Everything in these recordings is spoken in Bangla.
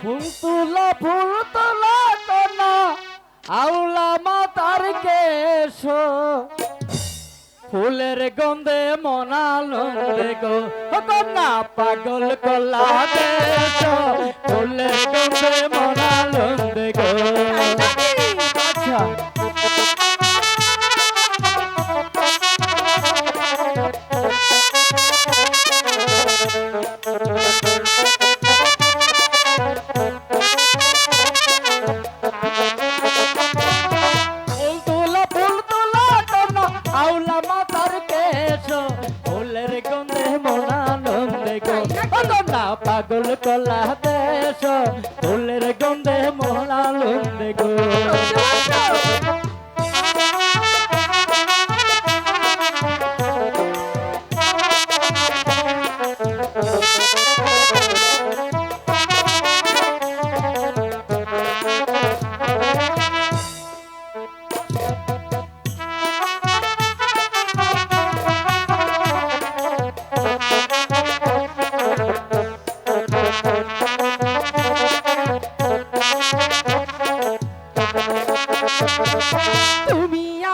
ফুল তুলা ফুল তোলা তোলা আউলা মাতার কেশ। ফুলের গন্ধে মনালে গো। কন্যা, পাগল কলা দেশ। ফুলের গন্ধে মনা শ্যাওলা মাতার কেশ, ফুলের গন্ধে মনানন্দে গো। না পাগল কলা দেশ, ফুলের গন্ধে মনানন্দে গো।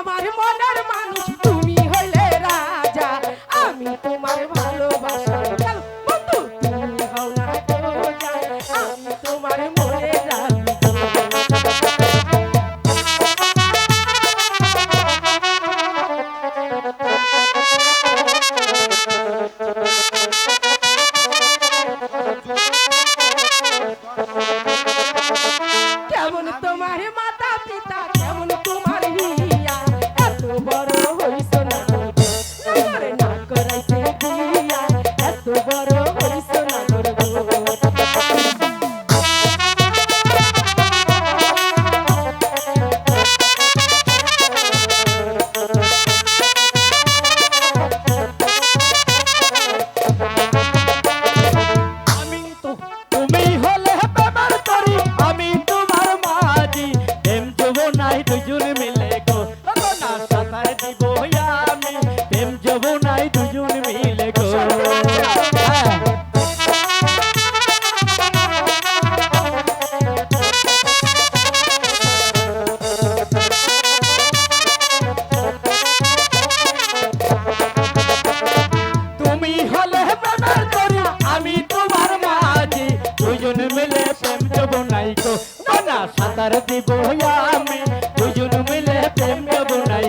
আমার মনের মানুষ আমি দুজন মিলে প্রেম নাই